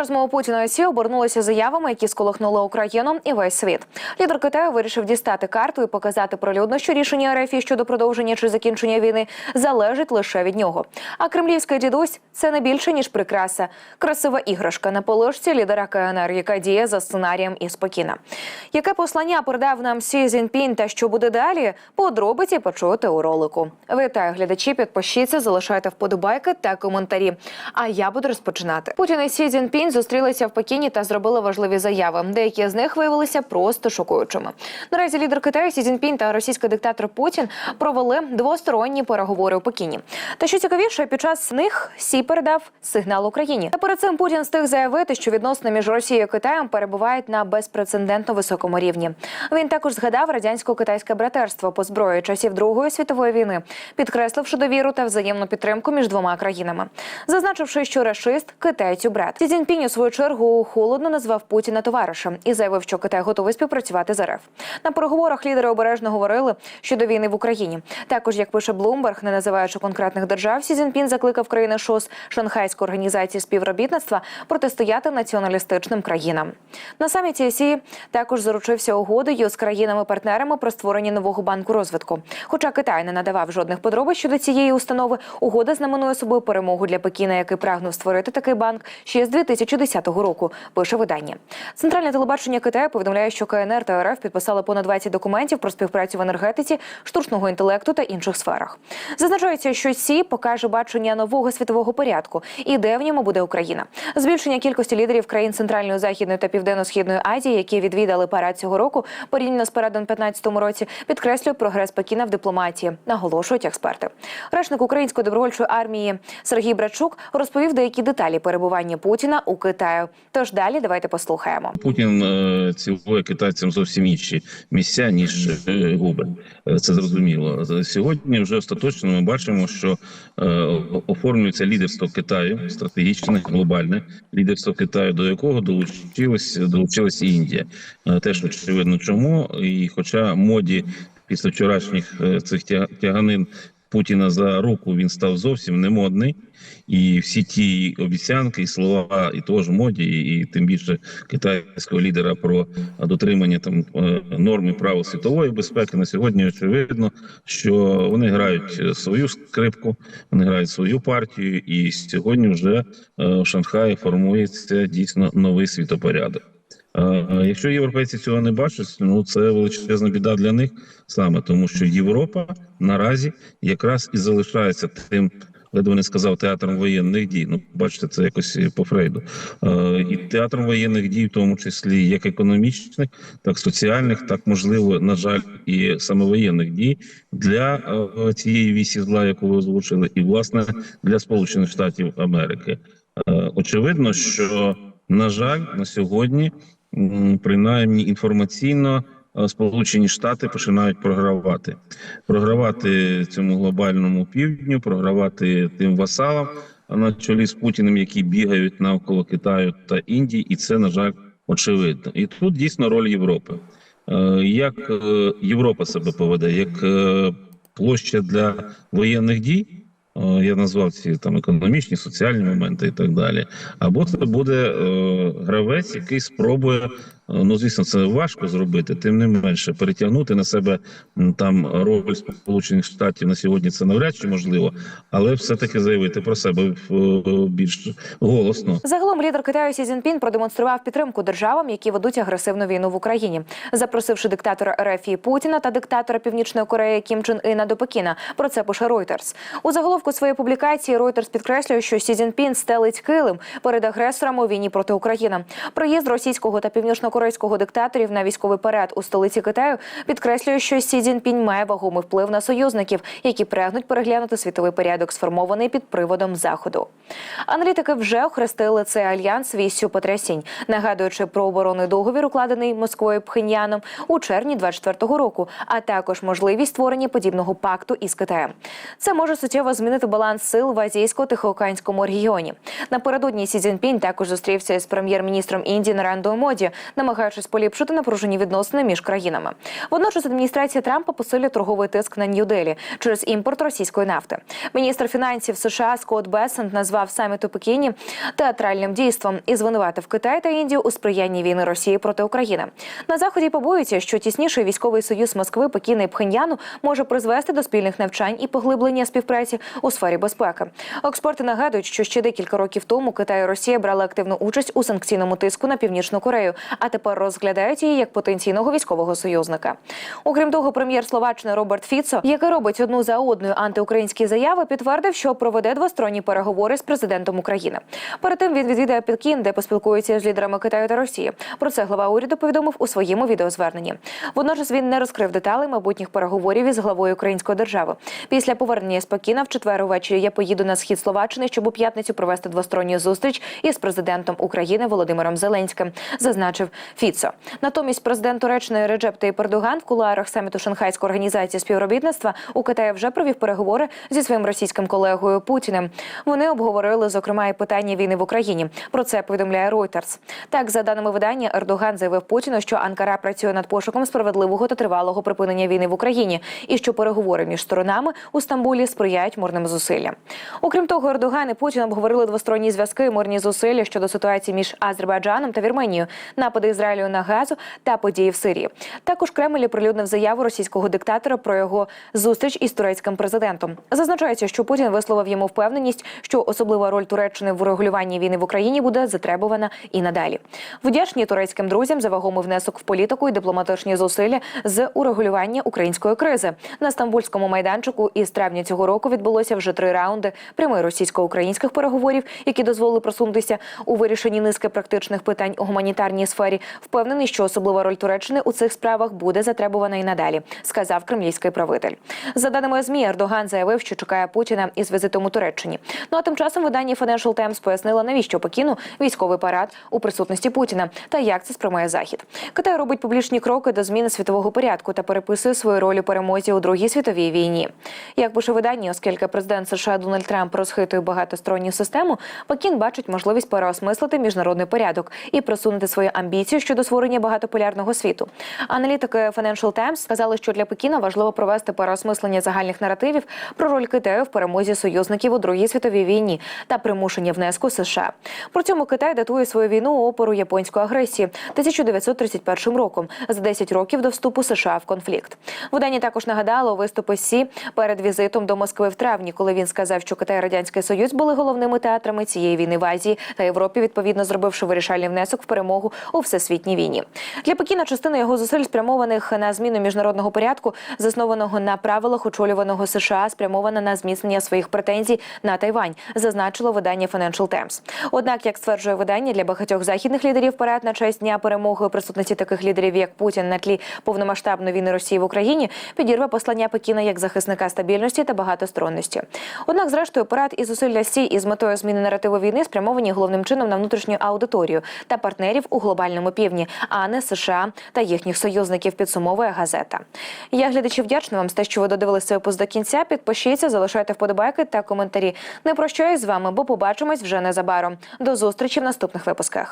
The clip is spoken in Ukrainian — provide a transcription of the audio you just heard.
розмова Путіна і Сі обернулася заявами, які сколихнули Україну і весь світ. Лідер Китаю вирішив дістати карту і показати прилюдно, що рішення РФ щодо продовження чи закінчення війни залежить лише від нього. А кремлівський дідусь це не більше ніж прикраса, красива іграшка на полишці лідера КНР, яка діє за сценарієм і спокійна. Яке послання передав нам Сі Цзіньпінь та що буде далі? Подробиці почуєте у ролику. Вітаю глядачі, підпишіться, залишайте вподобайки та коментарі. А я буду розпочинати. Путін і Сі Цзіньпінь зустрілися в Пекіні та зробили важливі заяви. Деякі з них виявилися просто шокуючими. Наразі лідер Китаю Сі Цзіньпінь та російський диктатор Путін провели двосторонні переговори у Пекіні. Та що цікавіше, під час них Сі передав сигнал Україні. Та перед цим Путін встиг заявити, що відносини між Росією і Китаєм перебувають на безпрецедентно високому рівні. Він також згадав радянсько-китайське братерство по зброї часів Другої світової війни, підкресливши довіру та взаємну підтримку між двома країнами, зазначивши, що рашист китайцю брат. Сі Цзіньпінь у свою чергу холодно назвав Путіна товаришем і заявив, що Китай готовий співпрацювати з РФ. На переговорах лідери обережно говорили щодо війни в Україні. Також, як пише Блумберг, не називаючи конкретних держав, Сі Цзіньпін закликав країни ШОС Шанхайської організації співробітництва протистояти націоналістичним країнам. На саміті Сі також заручився угодою з країнами-партнерами про створення нового банку розвитку. Хоча Китай не надавав жодних подробиць щодо цієї установи, угода знаменує собою перемогу для Пекіна, який прагнув створити такий банк ще з 2010 року. Пише видання. Центральне телебачення Китаю повідомляє, що КНР та РФ підписали понад 20 документів про співпрацю в енергетиці, штучного інтелекту та інших сферах. Зазначається, що Сі покаже бачення нового світового порядку, і де в ньому буде Україна. Збільшення кількості лідерів країн Центральної, Західної та Південно-Східної Азії, які відвідали парад цього року, порівняно з парадом 15-му році, підкреслює прогрес Пекіна в дипломатії, наголошують експерти. Речник української добровольчої армії Сергій Брачук розповів деякі деталі перебування Путіна у Китаю. Тож далі давайте послухаємо. Путін е, цілує китайцям зовсім інші місця ніж е, губи. Е, Це зрозуміло. Сьогодні вже остаточно ми бачимо, що оформлюється лідерство Китаю, стратегічне глобальне лідерство Китаю, до якого долучилась долучилась Індія. Теж очевидно, чому і, хоча моді після вчорашніх цих тя- тяганин. Путіна за руку він став зовсім не модний, і всі ті обіцянки і слова і того ж моді, і тим більше китайського лідера про дотримання там е, норм і правил світової безпеки на сьогодні очевидно, що вони грають свою скрипку, вони грають свою партію, і сьогодні вже е, в Шанхаї формується дійсно новий світопорядок. Е, е, Якщо європейці цього не бачать, ну це величезна біда для них саме тому, що Європа наразі якраз і залишається тим, ледве не сказав театром воєнних дій. Ну, бачите, це якось по Фрейду. Е, і театром воєнних дій, в тому числі як економічних, так соціальних, так можливо, на жаль, і саме воєнних дій для цієї вісі зла, яку ви озвучили, і власне для Сполучених Штатів Америки. Очевидно, що на жаль, на сьогодні, принаймні інформаційно, е, Сполучені Штати починають програвати, програвати цьому глобальному півдню, програвати тим васалам на чолі з Путіним, які бігають навколо Китаю та Індії, і це на жаль очевидно. І тут дійсно роль Європи. Е, Як е, Європа себе поведе, як площа для воєнних дій. Е, Я назвав ці там економічні, соціальні моменти і так далі. Або це буде е, гравець, який спробує. Ну, звісно, це важко зробити. Тим не менше, перетягнути на себе там роль Сполучених Штатів на сьогодні це навряд чи можливо, але все-таки заявити про себе е, більш голосно. Загалом лідер Китаю Сі Цзіньпін продемонстрував підтримку державам, які ведуть агресивну війну в Україні, запросивши диктатора РФ Путіна та диктатора Північної Кореї Кім Чен Іна до Пекіна. Про це пише Reuters. У заголовку своєї публікації Reuters підкреслює, що Сі Цзіньпін стелить килим перед агресорами у війні проти України. Проїзд російського та північнокорейського диктаторів на військовий парад у столиці Китаю підкреслює, що Сі Цзіньпінь має вагомий вплив на союзників, які прагнуть переглянути світовий порядок, сформований під приводом заходу. Аналітики вже охрестили цей альянс вісю потрясінь, нагадуючи про оборонний договір, укладений Москвою Пхеньяном у червні 24-го року, а також можливість створення подібного пакту із Китаєм. Це може суттєво змінити баланс сил в азійсько-тихоокеанському регіоні. Напередодні Сі Цзіньпінь також зустрівся із прем'єр-міністром Індії Нарендою Моді, намагаючись поліпшити напружені відносини між країнами. Водночас адміністрація Трампа посилює торговий тиск на Нью-Делі через імпорт російської нафти. Міністр фінансів США Скотт Бесент назвав саміт у Пекіні театральним дійством і звинуватив Китай та Індію у сприянні війни Росії проти України. На заході побоюються, що тісніший військовий союз Москви, Пекіна і Пхеньяну може призвести до спільних навчань і поглиблення співпраці у сфері безпеки. Експерти нагадують, що ще декілька років тому Китай і Росія брали активну участь у санкційному тиску на північну Корею, а тепер розглядають її як потенційного військового союзника. Окрім того, прем'єр Словаччини Роберт Фіцо, який робить одну за одною антиукраїнські заяви, підтвердив, що проведе двосторонні переговори з президентом України. Перед тим він відвідає Пекін, де поспілкується з лідерами Китаю та Росії. Про це глава уряду повідомив у своєму відеозверненні. Водночас він не розкрив деталей майбутніх переговорів із главою української держави. Після повернення з Пекіна в четвер увечері я поїду на схід Словаччини, щоб у п'ятницю провести двосторонню зустріч із президентом України Володимиром Зеленським, зазначив Фіцо. Натомість президент Туреччини Реджеп Тейп Ердоган в кулуарах саміту Шанхайської організації співробітництва у Китаї вже провів переговори зі своїм російським колегою Путіним. Вони обговорили зокрема і питання війни в Україні. Про це повідомляє Reuters. Так, за даними видання, Ердоган заявив Путіну, що Анкара працює над пошуком справедливого та тривалого припинення війни в Україні, і що переговори між сторонами у Стамбулі сприяють мирним зусиллям. Окрім того, Ердоган і Путін обговорили двосторонні зв'язки і мирні зусилля щодо ситуації між Азербайджаном та Вірменією, напади Ізраїлю на газу та події в Сирії. Також Кремль оприлюднив заяву російського диктатора про його зустріч із турецьким президентом. Зазначається, що Путін висловив йому впевненість, що особлива роль Туреччини в урегулюванні війни в Україні буде затребувана і надалі. Вдячні турецьким друзям за вагомий внесок в політику і дипломатичні зусилля з урегулювання української кризи. На стамбульському майданчику із травня цього року відбулося вже три раунди прямих російсько-українських переговорів, які дозволили просунутися у вирішенні низки практичних питань у гуманітарній сфері. Впевнений, що особлива роль Туреччини у цих справах буде затребувана і надалі, сказав кремлівський правитель. За даними ЗМІ, Ердоган заявив, що чекає Путіна із візитом у Туреччині. Ну а тим часом видання Financial Times пояснила, навіщо Пекіну військовий парад у присутності Путіна та як це сприймає Захід. Китай робить публічні кроки до зміни світового порядку та переписує свою роль у перемозі у другій світовій війні. Як пише видання, оскільки президент США Дональд Трамп розхитує багатосторонню систему, Пекін бачить можливість переосмислити міжнародний порядок і просунути свої амбіції щодо створення багатополярного світу. Аналітики Financial Times сказали, що для Пекіна важливо провести переосмислення загальних наративів про роль Китаю в перемозі союзників у другій світовій війні та примушення внеску США. При цььому Китай датує свою війну опору японської агресії 1931 роком за 10 років до вступу США в конфлікт. Видання також нагадало виступи Сі перед візитом до Москви в травні, коли він сказав, що Китай і Радянський Союз були головними театрами цієї війни в Азії та Європі, відповідно зробивши вирішальний внесок в перемогу у всесвітній війні. Для Пекіна частина його зусиль спрямованих на зміну міжнародного порядку, заснованого на правилах очолюваного США, спрямована на зміцнення своїх претензій на Тайвань, зазначило видання Financial Times. Однак, як стверджує видання, для багатьох західних лідерів парад на честь дня перемоги присутності таких лідерів, як Путін, на тлі повномасштабної війни Росії в Україні, підірве послання Пекіна як захисника стабільності та багатосторонності. Однак, зрештою, парад і зусилля Сі із метою зміни наративу війни спрямовані головним чином на внутрішню аудиторію та партнерів у глобальному півдні, а не США та їхніх союзників. Підсумовує газета. Я глядачі вдячна вам за те, що ви додивилися цей випуск до кінця. Підпишіться, залишайте вподобайки та коментарі. Не прощаюсь з вами, бо побачимось вже незабаром. До зустрічі в наступних випусках.